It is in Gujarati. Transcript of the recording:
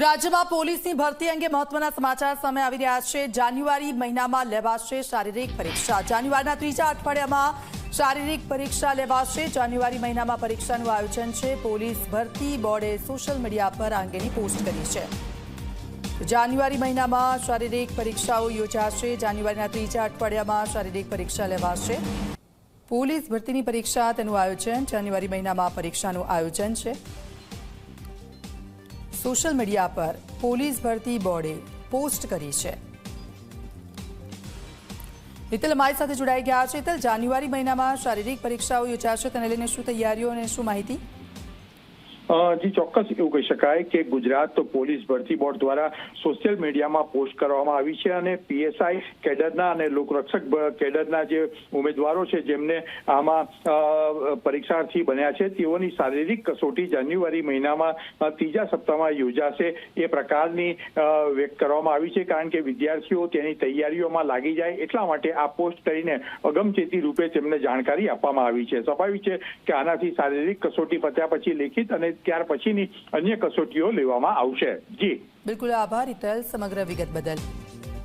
રાજ્યમાં પોલીસની ભરતી અંગે મહત્વના સમાચાર સામે આવી રહ્યા છે. જાન્યુઆરી મહિનામાં લેવાશે શારીરિક પરીક્ષા. જાન્યુઆરીના ત્રીજા અઠવાડિયામાં શારીરિક પરીક્ષા લેવાશે. જાન્યુઆરી મહિનામાં પરીક્ષાનું આયોજન છે. પોલીસ ભરતી બોર્ડે સોશિયલ મીડિયા પર આ અંગેની પોસ્ટ કરી છે. જાન્યુઆરી મહિનામાં શારીરિક પરીક્ષાઓ યોજાશે. જાન્યુઆરીના ત્રીજા અઠવાડિયામાં શારીરિક પરીક્ષા લેવાશે. પોલીસ ભરતીની પરીક્ષા તેનું આયોજન જાન્યુઆરી મહિનામાં પરીક્ષાનું આયોજન છે. સોશિયલ મીડિયા પર પોલીસ ભરતી બોર્ડે પોસ્ટ કરી છે. હિતલ અમારી સાથે જોડાઈ ગયા છે. હિતલ, જાન્યુઆરી મહિનામાં શારીરિક પરીક્ષાઓ યોજાશે. તેને લઈને શું તૈયારીઓ અને શું માહિતી? જી, ચોક્કસ એવું કહી શકાય કે ગુજરાત પોલીસ ભરતી બોર્ડ દ્વારા સોશિયલ મીડિયામાં પોસ્ટ કરવામાં આવી છે અને પીએસઆઈ કેડરના અને લોકરક્ષક કેડરના જે ઉમેદવારો છે જેમને આમાં પરીક્ષાર્થી બન્યા છે, તેઓની શારીરિક કસોટી જાન્યુઆરી મહિનામાં ત્રીજા સપ્તાહમાં યોજાશે એ પ્રકારની વ્યક્ત કરવામાં આવી છે કારણ કે વિદ્યાર્થીઓ તેની તૈયારીઓમાં લાગી જાય એટલા માટે આ પોસ્ટ કરીને અગમચેતી રૂપે તેમને જાણકારી આપવામાં આવી છે. સ્વાભાવિક છે કે આનાથી શારીરિક કસોટી પત્યા પછી લેખિત અને ત્યાર પછીની અન્ય કસોટીઓ લેવામાં આવશે. જી. બિલકુલ આભાર ઇતલ સમગ્ર વિગત બદલ.